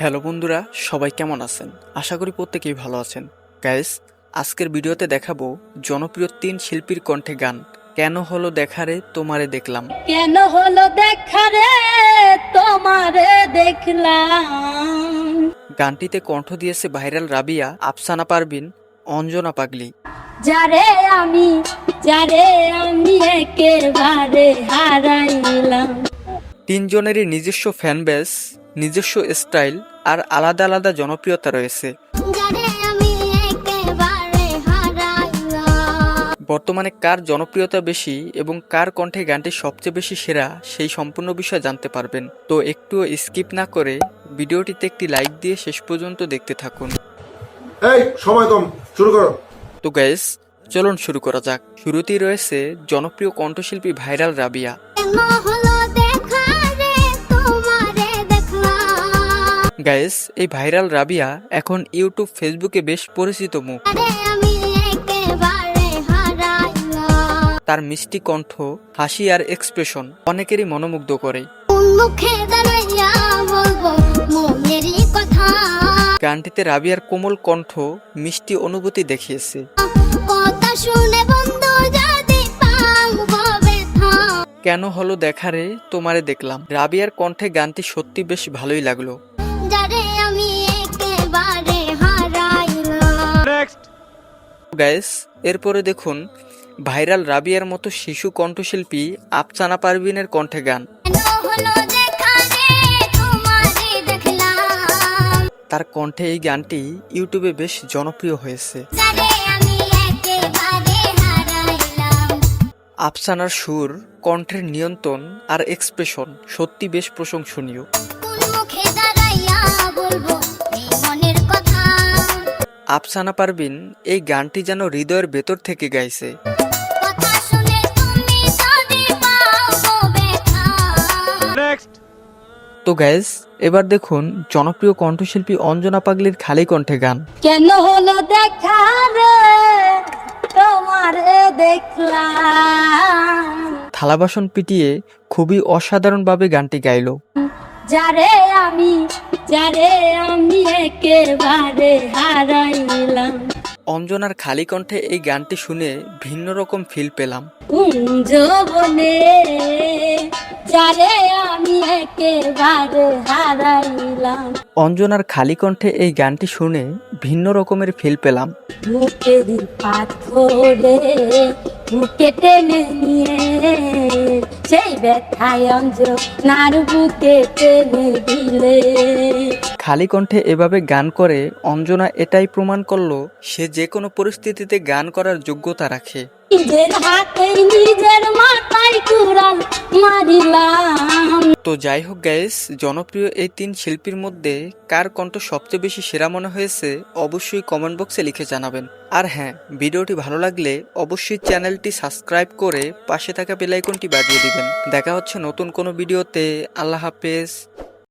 Hello বন্ধুরা সবাই কেমন আছেন? আশা করি প্রত্যেকেই ভালো আছেন। গাইস আজকের ভিডিওতে দেখাবো জনপ্রিয় তিন শিল্পীর কণ্ঠে গান। কেন হলো দেখারে তোমারে দেখলাম। কেন হলো দেখা রে তোমারে দেখলাম। গানটিতে কণ্ঠ দিয়েছে ভাইরাল রাবিয়া আফসানা পারবিন অঞ্জনা পাগলি। যারে আমি যারে আমি একেবারে হারাইলাম। তিনজনেরই নিজস্ব ফ্যান বেস নিজস্ব স্টাইল আর আলাদা আলাদা জনপ্রিয়তা রয়েছে। বর্তমানে কার জনপ্রিয়তা বেশি এবং কার কণ্ঠে গানটি সবচেয়ে বেশি সেরা সেই সম্পূর্ণ বিষয় জানতে পারবেন। তো একটু স্কিপ না করে ভিডিওটিতে একটি লাইক দিয়ে শেষ পর্যন্ত দেখতে থাকুন। এই সময় কম শুরু করো। তো গ্যাস চলুন শুরু করা যাক। শুরুতেই রয়েছে জনপ্রিয় কণ্ঠশিল্পী ভাইরাল রাবিয়া। গ্যাস এই ভাইরাল রাবিয়া এখন ইউটিউব ফেসবুকে বেশ পরিচিত মুখ। তার মিষ্টি কণ্ঠ হাসি আর এক্সপ্রেশন অনেকেরই মনোমুগ্ধ করে। গানটিতে রাবিয়ার কোমল কণ্ঠ মিষ্টি অনুভূতি দেখিয়েছে। কেন হলো দেখারে তোমারে দেখলাম। রাবিয়ার কণ্ঠে গানটি সত্যি বেশ ভালোই লাগল। যারে আমি একেবারে হারাইলাম। গ্যাস এরপরে দেখুন ভাইরাল রাবিয়ার মতো শিশু কণ্ঠশিল্পী আফসানা পারভিনের কণ্ঠে গান। তার কণ্ঠে এই গানটি ইউটিউবে বেশ জনপ্রিয় হয়েছে। আফসানার সুর কণ্ঠের নিয়ন্ত্রণ আর এক্সপ্রেশন সত্যি বেশ প্রশংসনীয়। আফসানা পারভিন এই গানটি যেন হৃদয়ের ভেতর থেকে গাইছে। তো গ্যাস এবার দেখুন জনপ্রিয় কণ্ঠশিল্পী অঞ্জনা পাগলির খালি কণ্ঠে গান। কেন হলো দেখা রে? তোমারে দেখলাম। থালা বাসন পিটিয়ে খুবই অসাধারণভাবে গানটি গাইলো। যারে আমি যারে আমি একেবারে হারাইলাম। অঞ্জনার খালি কণ্ঠে এই গানটি শুনে ভিন্ন রকম ফিল পেলাম। যারে আমি একেবারে হারাইলাম। অঞ্জনার খালি কণ্ঠে এই গানটি শুনে ভিন্ন রকমের ফিল পেলাম। বুকের পাথরে বুকে টেনে নিয়ে সেই ব্যথায় বুকে টেনে দিলে। খালি কণ্ঠে এভাবে গান করে অঞ্জনা এটাই প্রমাণ করল সে যে কোনো পরিস্থিতিতে গান করার যোগ্যতা রাখে। নিজের হাতে নিজের মাথায় কুড়াল তো যাই হোক গাইস জনপ্রিয় এই তিন শিল্পীর মধ্যে কার কণ্ঠ সবচেয়ে বেশি সেরা মনে হয়েছে, অবশ্যই কমেন্ট বক্সে লিখে জানাবেন। আর হ্যাঁ ভিডিওটি ভালো লাগলে অবশ্যই চ্যানেলটি সাবস্ক্রাইব করে পাশে থাকা বেলাইকনটি বাজিয়ে দিবেন। দেখা হচ্ছে নতুন কোনো ভিডিওতে আল্লাহ হাফেজ।